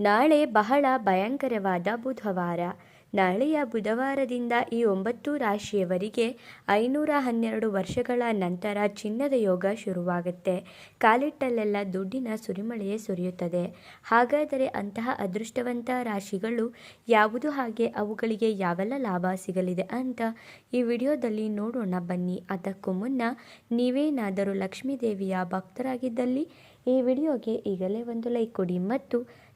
ನಾಳೆ ಬಹಳ ಭಯಂಕರವಾದ ಬುಧವಾರ. ನಾಳೆಯ ಬುಧವಾರದಿಂದ ಈ ಒಂಬತ್ತು ರಾಶಿಯವರಿಗೆ ಐನೂರ ಹನ್ನೆರಡು ವರ್ಷಗಳ ನಂತರ ಚಿನ್ನದ ಯೋಗ ಶುರುವಾಗುತ್ತೆ. ಕಾಲಿಟ್ಟಲ್ಲೆಲ್ಲ ದುಡ್ಡಿನ ಸುರಿಮಳೆಯೇ ಸುರಿಯುತ್ತದೆ. ಹಾಗಾದರೆ ಅಂತಹ ಅದೃಷ್ಟವಂತ ರಾಶಿಗಳು ಯಾವುದು ಹಾಗೆ ಅವುಗಳಿಗೆ ಯಾವೆಲ್ಲ ಲಾಭ ಸಿಗಲಿದೆ ಅಂತ ಈ ವಿಡಿಯೋದಲ್ಲಿ ನೋಡೋಣ ಬನ್ನಿ. ಅದಕ್ಕೂ ಮುನ್ನ ನೀವೇನಾದರೂ ಲಕ್ಷ್ಮೀದೇವಿಯ ಭಕ್ತರಾಗಿದ್ದಲ್ಲಿ ಈ ವಿಡಿಯೋಗೆ ಈಗಲೇ ಒಂದು ಲೈಕ್ ಕೊಡಿ. ಮತ್ತು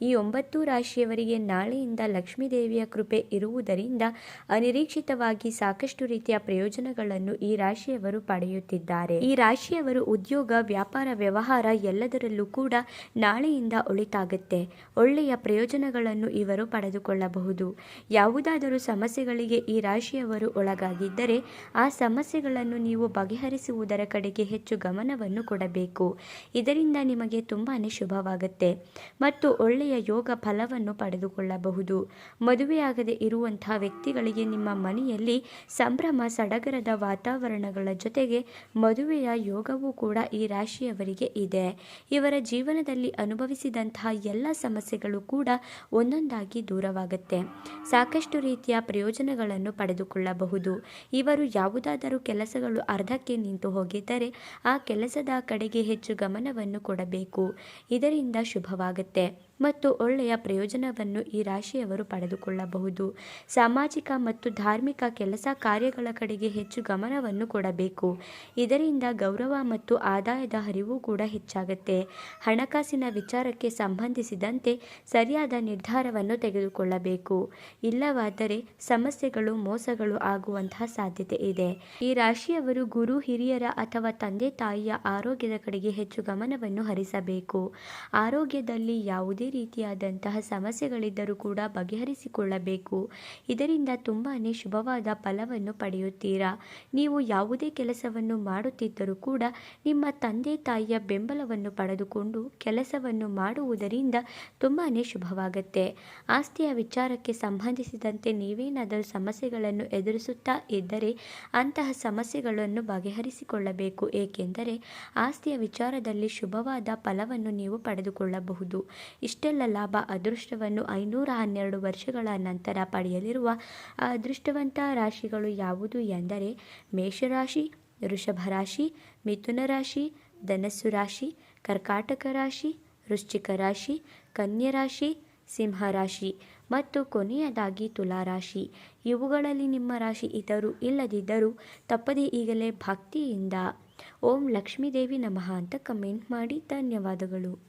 ಈ ಒಂಬತ್ತು ರಾಶಿಯವರಿಗೆ ನಾಳೆಯಿಂದ ಲಕ್ಷ್ಮೀ ದೇವಿಯ ಕೃಪೆ ಇರುವುದರಿಂದ ಅನಿರೀಕ್ಷಿತವಾಗಿ ಸಾಕಷ್ಟು ರೀತಿಯ ಪ್ರಯೋಜನಗಳನ್ನು ಈ ರಾಶಿಯವರು ಪಡೆಯುತ್ತಿದ್ದಾರೆ. ಈ ರಾಶಿಯವರು ಉದ್ಯೋಗ, ವ್ಯಾಪಾರ, ವ್ಯವಹಾರ ಎಲ್ಲದರಲ್ಲೂ ಕೂಡ ನಾಳೆಯಿಂದ ಒಳಿತಾಗುತ್ತೆ. ಒಳ್ಳೆಯ ಪ್ರಯೋಜನಗಳನ್ನು ಇವರು ಪಡೆದುಕೊಳ್ಳಬಹುದು. ಯಾವುದಾದರೂ ಸಮಸ್ಯೆಗಳಿಗೆ ಈ ರಾಶಿಯವರು ಒಳಗಾಗಿದ್ದರೆ ಆ ಸಮಸ್ಯೆಗಳನ್ನು ನೀವು ಬಗೆಹರಿಸುವುದರ ಕಡೆಗೆ ಹೆಚ್ಚು ಗಮನವನ್ನು ಕೊಡಬೇಕು. ಇದರಿಂದ ನಿಮಗೆ ತುಂಬಾ ಶುಭವಾಗುತ್ತೆ. ಮತ್ತು ಒಳ್ಳೆಯ ಒಳ್ಳೆಯ ಯೋಗ ಫಲವನ್ನು ಪಡೆದುಕೊಳ್ಳಬಹುದು. ಮದುವೆಯಾಗದೆ ಇರುವಂತಹ ವ್ಯಕ್ತಿಗಳಿಗೆ ನಿಮ್ಮ ಮನೆಯಲ್ಲಿ ಸಂಭ್ರಮ, ಸಡಗರದ ವಾತಾವರಣಗಳ ಜೊತೆಗೆ ಮದುವೆಯ ಯೋಗವೂ ಕೂಡ ಈ ರಾಶಿಯವರಿಗೆ ಇದೆ. ಇವರ ಜೀವನದಲ್ಲಿ ಅನುಭವಿಸಿದಂತಹ ಎಲ್ಲ ಸಮಸ್ಯೆಗಳು ಕೂಡ ಒಂದೊಂದಾಗಿ ದೂರವಾಗುತ್ತೆ. ಸಾಕಷ್ಟು ರೀತಿಯ ಪ್ರಯೋಜನಗಳನ್ನು ಪಡೆದುಕೊಳ್ಳಬಹುದು. ಇವರು ಯಾವುದಾದರೂ ಕೆಲಸಗಳು ಅರ್ಧಕ್ಕೆ ನಿಂತು ಹೋಗಿದ್ದರೆ ಆ ಕೆಲಸದ ಕಡೆಗೆ ಹೆಚ್ಚು ಗಮನವನ್ನು ಕೊಡಬೇಕು. ಇದರಿಂದ ಶುಭವಾಗುತ್ತೆ. ಮತ್ತು ಒಳ್ಳೆಯ ಪ್ರಯೋಜನವನ್ನು ಈ ರಾಶಿಯವರು ಪಡೆದುಕೊಳ್ಳಬಹುದು. ಸಾಮಾಜಿಕ ಮತ್ತು ಧಾರ್ಮಿಕ ಕೆಲಸ ಕಾರ್ಯಗಳ ಕಡೆಗೆ ಹೆಚ್ಚು ಗಮನವನ್ನು ಕೊಡಬೇಕು. ಇದರಿಂದ ಗೌರವ ಮತ್ತು ಆದಾಯದ ಹರಿವು ಕೂಡ ಹೆಚ್ಚಾಗುತ್ತೆ. ಹಣಕಾಸಿನ ವಿಚಾರಕ್ಕೆ ಸಂಬಂಧಿಸಿದಂತೆ ಸರಿಯಾದ ನಿರ್ಧಾರವನ್ನು ತೆಗೆದುಕೊಳ್ಳಬೇಕು. ಇಲ್ಲವಾದರೆ ಸಮಸ್ಯೆಗಳು, ಮೋಸಗಳು ಆಗುವಂತಹ ಸಾಧ್ಯತೆ ಇದೆ. ಈ ರಾಶಿಯವರು ಗುರು, ಹಿರಿಯರ ಅಥವಾ ತಂದೆ, ತಾಯಿಯ ಆರೋಗ್ಯದ ಕಡೆಗೆ ಹೆಚ್ಚು ಗಮನವನ್ನು ಹರಿಸಬೇಕು. ಆರೋಗ್ಯದಲ್ಲಿ ಯಾವುದೇ ರೀತಿಯಾದಂತಹ ಸಮಸ್ಯೆಗಳಿದ್ದರೂ ಕೂಡ ಬಗೆಹರಿಸಿಕೊಳ್ಳಬೇಕು. ಇದರಿಂದ ತುಂಬಾ ಶುಭವಾದ ಫಲವನ್ನು ಪಡೆಯುತ್ತೀರಾ? ನೀವು ಯಾವುದೇ ಕೆಲಸವನ್ನು ಮಾಡುತ್ತಿದ್ದರೂ ಕೂಡ ನಿಮ್ಮ ತಂದೆ ತಾಯಿಯ ಬೆಂಬಲವನ್ನು ಪಡೆದುಕೊಂಡು ಕೆಲಸವನ್ನು ಮಾಡುವುದರಿಂದ ತುಂಬಾ ಶುಭವಾಗುತ್ತೆ. ಆಸ್ತಿಯ ವಿಚಾರಕ್ಕೆ ಸಂಬಂಧಿಸಿದಂತೆ ನೀವೇನಾದರೂ ಸಮಸ್ಯೆಗಳನ್ನು ಎದುರಿಸುತ್ತಾ ಇದ್ದರೆ ಅಂತಹ ಸಮಸ್ಯೆಗಳನ್ನು ಬಗೆಹರಿಸಿಕೊಳ್ಳಬೇಕು. ಏಕೆಂದರೆ ಆಸ್ತಿಯ ವಿಚಾರದಲ್ಲಿ ಶುಭವಾದ ಫಲವನ್ನು ನೀವು ಪಡೆದುಕೊಳ್ಳಬಹುದು. ಇಷ್ಟೆಲ್ಲ ಲಾಭ ಅದೃಷ್ಟವನ್ನು ಐನೂರ ಹನ್ನೆರಡು ವರ್ಷಗಳ ನಂತರ ಪಡೆಯಲಿರುವ ಅದೃಷ್ಟವಂತ ರಾಶಿಗಳು ಯಾವುದು ಎಂದರೆ ಮೇಷರಾಶಿ, ವೃಷಭ ರಾಶಿ, ಮಿಥುನ ರಾಶಿ, ಧನಸ್ಸು ರಾಶಿ, ಕರ್ಕಾಟಕ ರಾಶಿ, ವೃಶ್ಚಿಕ ರಾಶಿ, ಕನ್ಯಾ ರಾಶಿ ಸಿಂಹರಾಶಿ ಮತ್ತು ಕೊನೆಯದಾಗಿ ತುಲಾರಾಶಿ ಇವುಗಳಲ್ಲಿ ನಿಮ್ಮ ರಾಶಿ ಇದ್ದರೂ ಇಲ್ಲದಿದ್ದರೂ ತಪ್ಪದೇ ಈಗಲೇ ಭಕ್ತಿಯಿಂದ ಓಂ ಲಕ್ಷ್ಮೀದೇವಿ ನಮಃ ಅಂತ ಕಮೆಂಟ್ ಮಾಡಿ ಧನ್ಯವಾದಗಳು.